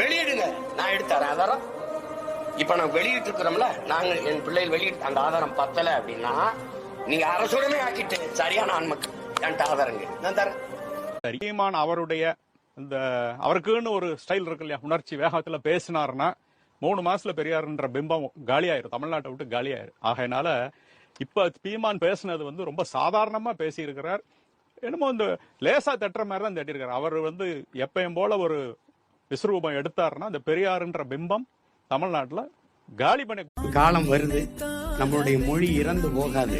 வெளியிடுங்க. நான் எடுத்தாரேன் ஆதாரம். இப்ப நான் வெளியிட்டு இருக்கிறோம்ல நாங்க என் பிள்ளைகள் வெளியிட்டு அந்த ஆதாரம் பத்தல அப்படின்னா நீங்க அரசுடனே ஆக்கிட்டு. சரியான ஆன்மக்கு என்கிட்ட ஆதாரங்க நான் தரேன். சரியமான அவருடைய இந்த அவருக்குன்னு ஒரு ஸ்டைல் இருக்கு இல்லையா? உணர்ச்சி வேகத்துல பேசினாருன்னா மூணு மாசத்துல பெரியாருன்ற பிம்பம் காலியாயிரும். தமிழ்நாட்டை விட்டு காலியாயிரும். ஆகையினால இப்ப பீமான் பேசுனது வந்து ரொம்ப சாதாரணமா பேசியிருக்கிறார். என்னமோ இந்த லேசா தட்டுற மாதிரி தான் தட்டியிருக்காரு அவர் வந்து எப்பயும் போல ஒரு விஸ்வரூபம் எடுத்தாருன்னா இந்த பெரியாருன்ற பிம்பம் தமிழ்நாட்டுல காலி பண்ணி காலம் வருது. நம்மளுடைய மொழி இறந்து போகாது.